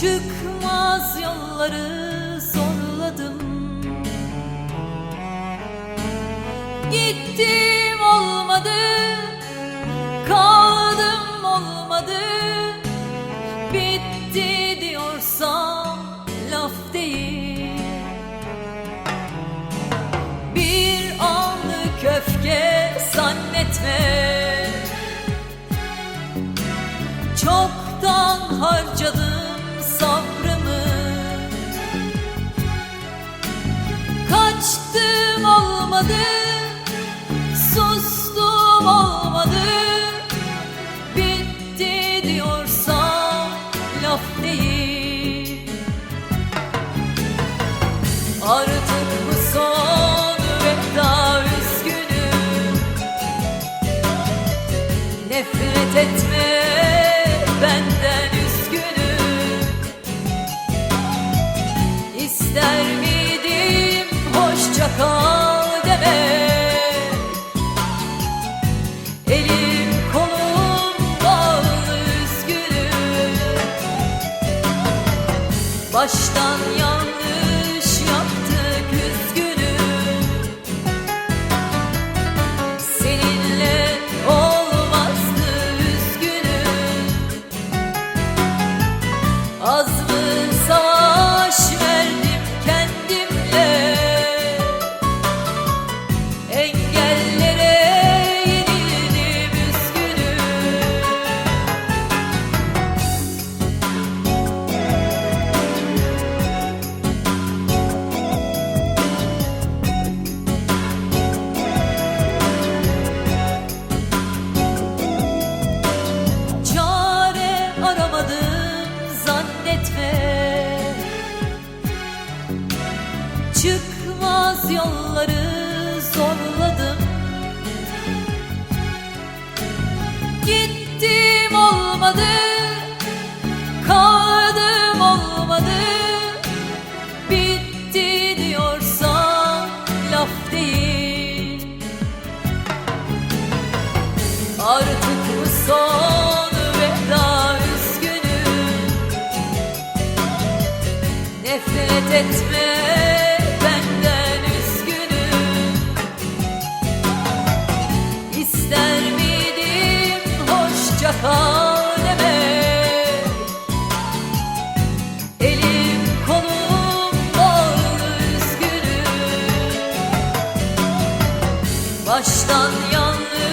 Çıkmaz yolları zorladım. Gittim olmadı Kaldım olmadı. Bitti diyorsam laf değil. Bir anlık öfke zannetme. Çoktan harcadım olmadı Sustum olmadı. Bitti diyorsam laf değil. Artık bu son veda üzgünüm. Nefret etme yolları zorladım. Gittim olmadı Kaldım olmadı. Bitti diyorsam laf değil. Artık bu son veda üzgünüm. Nefret etme Baştan yanlış